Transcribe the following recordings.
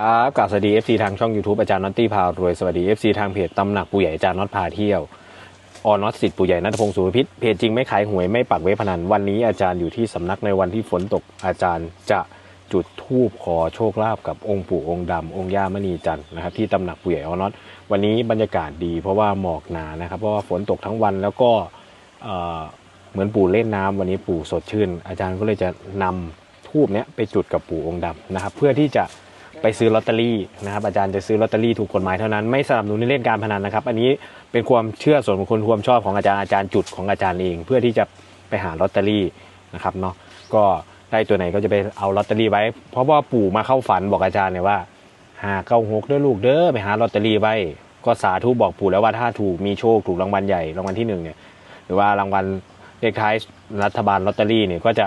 ครับกราบสวัสดี FC ทางช่อง YouTube อาจารย์น็อตตี้พารวย สวัสดี FC ทางเพจตำหนักปู่ใหญ่อาจารย์น็อตพาเที่ยว ออนน็อตสิทธิ์ปู่ใหญ่นัทพงศ์สุรพิษเพจจริงไม่ขายหวยไม่ปักเว็บพนัน วันนี้อาจารย์อยู่ที่สำนักในวันที่ฝนตกอาจารย์จะจุดธูปขอโชคลาภกับองค์ปู่องค์ดำองค์ย่ามณีจันทร์นะครับที่ตำหนักปู่ใหญ่ออนน็อตวันนี้บรรยากาศดีเพราะว่าหมอกหนานะครับเพราะว่าฝนตกทั้งวันแล้วก็เอ่อเหมือนปู่เล่นน้ำวันนี้ปู่สดชื่น อาจารย์ก็เลยจะนำทูบเนี้ยไปจุดกับปู่องค์ดำนะครับเพื่อที่จะ ไปซื้อลอตเตอรี่นะครับอาจารย์จะซื้อลอตเตอรี่ถูกกฎหมายเท่านั้นไม่สนับสนุนในเล่นการพนันนะครับ อันนี้เป็นความเชื่อส่วนบุคคลความชอบของอาจารย์อาจารย์จุดของอาจารย์เอง เพื่อที่จะไปหาลอตเตอรี่นะครับเนาะก็ได้ตัวไหนก็จะไปเอาลอตเตอรี่ไว้ เพราะว่าปู่มาเข้าฝันบอกอาจารย์เนี่ยว่า หาเก้าหกเด้อลูกเด้อไปหาลอตเตอรี่ไว้ก็สาธุบอกปู่แล้วว่าถ้าถูกมีโชคถูกรางวัลใหญ่รางวัลที่หนึ่งเนี่ยหรือว่ารางวัลเลขท้ายรัฐบาลลอตเตอรี่เนี่ยก็จะ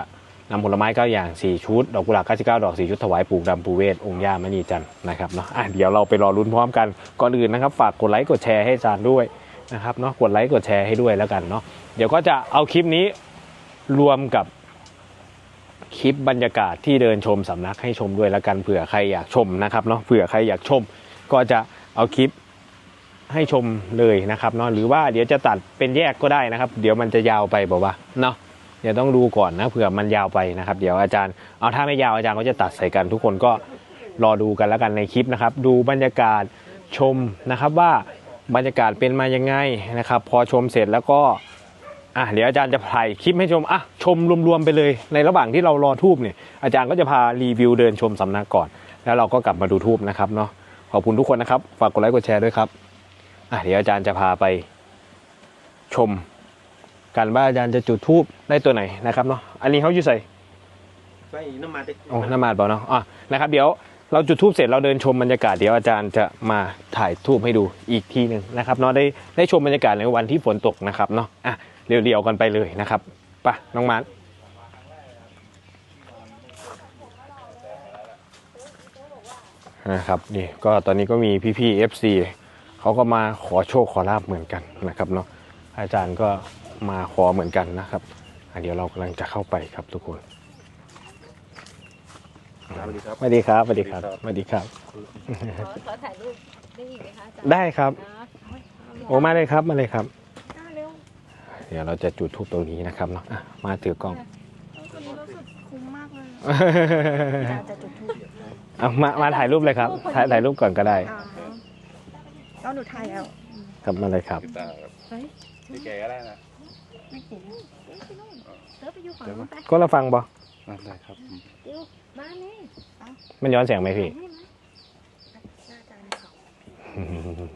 นำผลไม้เก้าอย่าง 4 ชุด ดอกกุหลาบ99 ดอก 4 ชุดถวายปู่ดำปูเวทองค์ย่ามณีจันทร์นะครับเนาะะเดี๋ยวเราไปรอลุ้นพร้อมกัน ก่อนอื่นนะครับ ฝากกดไลค์กดแชร์ให้อาจารย์ด้วยนะครับเนาะกดไลค์กดแชร์ให้ด้วยแล้วกันเนาะเดี๋ยวก็จะเอาคลิปนี้รวมกับคลิปบรรยากาศที่เดินชมสำนักให้ชมด้วยแล้วกันเผื่อใครอยากชมนะครับเนาะเผื่อใครอยากชม ก็จะเอาคลิปให้ชมเลยนะครับเนาะหรือว่าเดี๋ยวจะตัดเป็นแยกก็ได้นะครับ เดี๋ยวมันจะยาวไปบอกว่าเนาะ เดี๋ยวต้องดูก่อนนะเผื่อมันยาวไปนะครับ เดี๋ยวอาจารย์เอาถ้าไม่ยาวอาจารย์ก็จะตัดใส่กัน ทุกคนก็รอดูกันแล้วกันในคลิปนะครับ ดูบรรยากาศชมนะครับว่าบรรยากาศเป็นมายังไงนะครับ พอชมเสร็จแล้วก็อะเดี๋ยวอาจารย์จะถ่ายคลิปให้ชมอะชมรวมๆไปเลย ในระหว่างที่เรารอทูบเนี่ยอาจารย์ก็จะพารีวิวเดินชมสำนักก่อน แล้วเราก็กลับมาดูทูบนะครับเนาะขอบคุณทุกคนนะครับ ฝากกดไลค์กดแชร์ด้วยครับอะเดี๋ยวอาจารย์จะพาไปชม กันว่าอาจารย์จะจุดทูบได้ตัวไหนนะครับเนาะอันนี้เขาอยู่ใส่ใส่น้ำมันโอ้น้ำมันเปล่าเนาะอะนะครับเดี๋ยวเราจุดทูบเสร็จเราเดินชมบรรยากาศเดี๋ยวอาจารย์จะมาถ่ายทูบให้ดูอีกทีหนึ่งนะครับเนาะได้ได้ชมบรรยากาศในวันที่ฝนตกนะครับเนาะอะเรียวๆกันไปเลยนะครับไปะน้องมานนะครับนี่ก็ตอนนี้ก็มีพี่ๆ FC เขาก็มาขอโชคขอลาบเหมือนกันนะครับเนาะอาจารย์ก็ มาขอเหมือนกันนะครับอะเดี๋ยวเรากำลังจะเข้าไปครับทุกคนสวัสดีครับสวัสดีครับสวัสดีครับสวัสดีครับ ขอขอถ่ายรูปได้อีกไหมคะอาจารย์ได้ครับนะเโอ้มาเลยครับมาเลยครับอาเร็วเดี๋ยวเราจะจุดทูปตรงนี้นะครับเนาะอะมาถือกล้องคนนี้รู้สึกคุ้มมากเลยอาจารย์จะจุดทูบเอามามาถ่ายรูปเลยครับ ถ่ายถ่ายรูปก่อนก็ได้อ่าก็หนูถ่ายแล้วครับมาเลยครับตาครับเฮ้ย พี่แกก็ได้นะ ไม่เห็นเอ๊ะไปนู่นเธอไปอยู่ฝั่งนู้นไปก็เราฟังบออ่าได้ครับดิวมานี่เอามันย้อนเสียงไหมพี่ให้ไหมหน้าอาจารย์เขา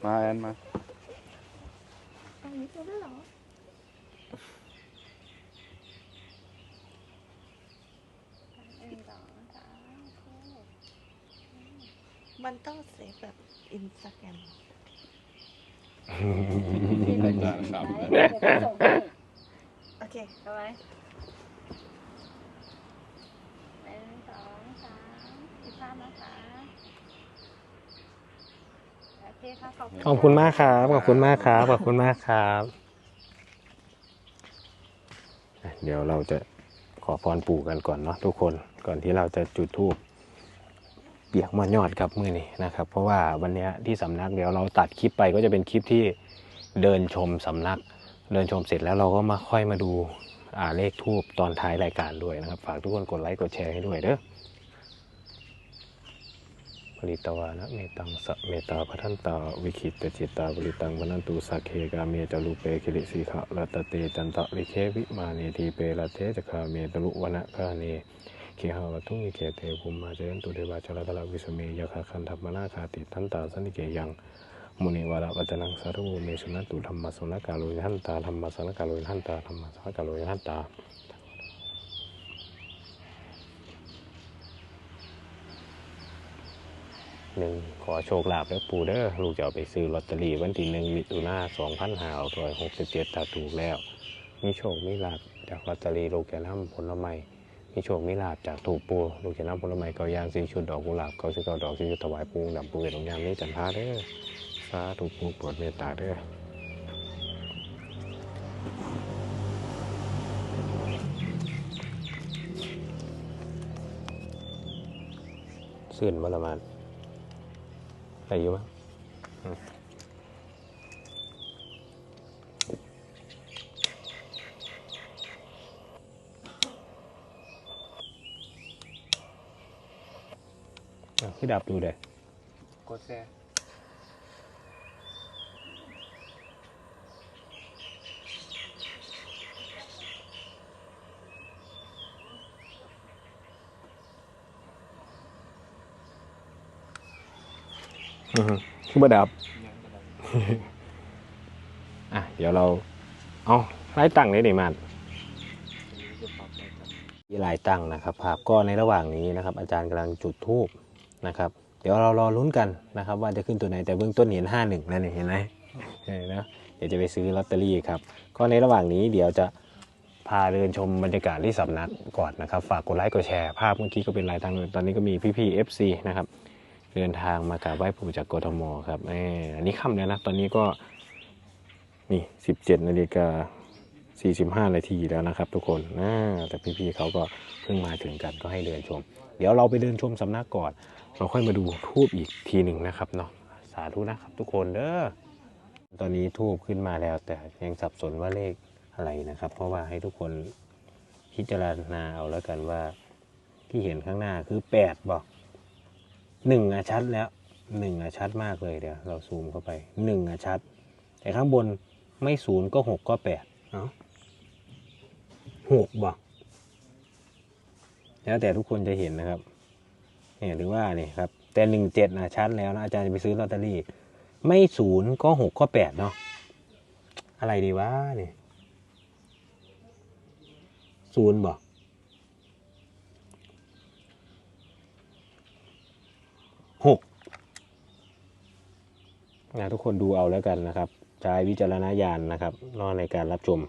มาแอนมา ตรงนี้เจอด้วยเหรอหนึ่งสองสามมันต้องเซฟแบบอินสตาแกรมครับโอเคเอาไว้หนึ่งสองสามสิบห้านะคะโอเคค่ะขอบคุณขอบคุณมากครับ ขอบคุณมากครับ ขอบคุณมากครับอะเดี๋ยวเราจะขอพรปู่กันก่อนเนาะทุกคนก่อนที่เราจะจุดธูปเปียกมอนยอดครับมือนี้นะครับ เพราะว่าวันเนี้ยที่สำนักเดี๋ยวเราตัดคลิปไปก็จะเป็นคลิปที่เดินชมสำนัก เดินชมเสร็จแล้วเราก็มาค่อยมาดูอ่าเลขทูบตอนท้ายรายการด้วยนะครับ ฝากทุกคนกดไลค์กดแชร์ให้ด้วยเด้อผลิตวานะเมตังสะเมตาพัทันตาวิคิตจิตตาบริตังวนันตุสักเคกาเมจลูเปคิริสีขะรัตเตจันตะลิเควิมาเนทีเปรัเทจคาเมตลุวนะคาเนเคหาวทุมิเคเทภุมมาเจนตุเดวาชลตละวิสเมยคาคันธรรมนาคาติทันตาสนิเกยัง มุนีวาระวัจนังสารุเมสุนันตุธรรมสุนักาโลยหันตาธรรมสุนักาโลยหันตาธรรมสุนักาโลยหันตาหนึ่งขอโชคลาภแล้วปูเด้อลูกจะเอาไปซื้อลอตเตอรี่วันที่หนึ่งมิถุนาสองพันห้าร้อยหกสิบเจ็ดถ้าถูกแล้ว มีโชคมีลาภจากลอตเตอรี่ลูกจะนำผลไม้มีโชคมีลาภจากถูกปูลูกจะนำผลไม้เกายางสีชุดดอกกุหลาบเกาสิบเกาดอกสีชุดถวายปูดำปูเวทองยามนี้จันทาเด้อ สาธุผู้โปรดเมตตาเด้อสื่นมาละมันอะไรอยู่บ้งอืมอะพี่ดับดูเด็กดแซ่ คือบ่ดับ อะ เดี๋ยวเรา เอาไล่ตั้งเลยดิมันที่ลายตั้งนะครับภาพก็ในระหว่างนี้นะครับ อาจารย์กำลังจุดทูบนะครับ เดี๋ยวเรารอลุ้นกันนะครับ ว่าจะขึ้นตัวไหนแต่เบื้องต้นเห็นห้าหนึ่งนั่นเองเห็นไหมเห็นนะเดี๋ยวจะไปซื้อลอตเตอรี่ครับ ก็ในระหว่างนี้เดี๋ยวจะพาเดินชมบรรยากาศที่สำนักก่อนนะครับ ฝากกดไลค์กดแชร์ภาพเมื่อกี้ก็เป็นลายตั้งตอนนี้ก็มีพี่ๆ FC นะครับ เดินทางมากราบไหว้ปู่จากกทมครับแหมอันนี้ค่ำแล้วนะ ตอนนี้ก็นี่สิบเจ็ดนาฬิกาสี่สิบห้านาทีแล้วนะครับ ทุกคนนะแต่พี่ๆเขาก็เพิ่งมาถึงกันก็ให้เดินชม เดี๋ยวเราไปเดินชมสำนักก่อน เราค่อยมาดูทูบอีกทีหนึ่งนะครับเนาะสาธุนะครับทุกคนเด้อตอนนี้ทูบขึ้นมาแล้ว แต่ยังสับสนว่าเลขอะไรนะครับ เพราะว่าให้ทุกคนพิจารณาเอาแล้วกันว่าที่เห็นข้างหน้าคือแปดบอก หนึ่งอะชัดแล้วหนึ่งอะชัดมากเลยเดี๋ยวเราซูมเข้าไปหนึ่งอะชัด แต่ข้างบนไม่ศูนย์ก็หกก็แปดเนาะหกบ่แล้วแต่ทุกคนจะเห็นนะครับเนี่ยหรือว่านี่ครับ แต่หนึ่งเจ็ดนะชัดแล้วนะอาจารย์จะไปซื้อลอตเตอรี่ ไม่ศูนย์ก็หกก็แปดเนาะอะไรดีวะเนี่ยศูนย์บ่ หกนะทุกคนดูเอาแล้วกันนะครับ ใช้วิจารณญาณนะครับรอในการรับชม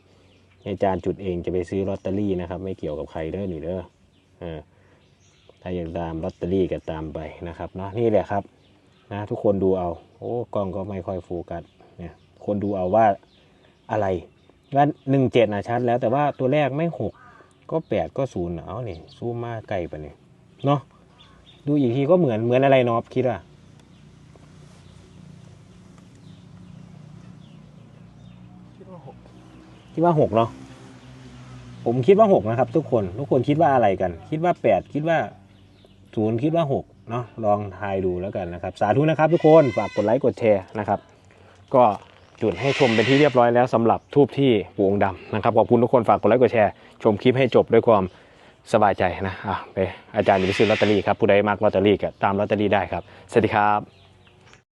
อาจารย์จุดเองจะไปซื้อลอตเตอรี่นะครับ ไม่เกี่ยวกับใครเด้อหนิเด้อเอถ้าอยากตามลอตเตอรี่ก็ตามไปนะครับเนาะนี่แหละครับนะทุกคนดูเอา โอ้กล้องก็ไม่ค่อยโฟกัสเนี่ยคนดูเอาว่าอะไรว่าหนึ่งเจ็ดนะชัดแล้วแต่ว่าตัวแรกไม่หกก็แปดก็ศูนย์เอานี่ซูมมาใกล้ปเนี่ยเนาะ ดูอีกทีก็เหมือนเหมือนอะไรเนอบคิดว่าคิดว่าหกคิดว่าหกเนาะผมคิดว่าหกนะครับ ทุกคนทุกคนคิดว่าอะไรกัน คิดว่าแปดคิดว่าศูนย์คิดว่าหกเนาะลองทายดูแล้วกันนะครับ สาธุนะครับ ทุกคนฝากกดไลค์กดแชร์นะครับ ก็จุดให้ชมเป็นที่เรียบร้อยแล้วสำหรับทูบที่ปูองค์ดำนะครับขอบคุณทุกคนฝากกดไลค์กดแชร์ชมคลิปให้จบด้วยความ สบายใจนะอะไปอาจารย์จะไปซื้อลอตเตอรี่ครับผู้ใดมักลอตเตอรี่ก็ตามลอตเตอรี่ได้ครับสวัสดีครับ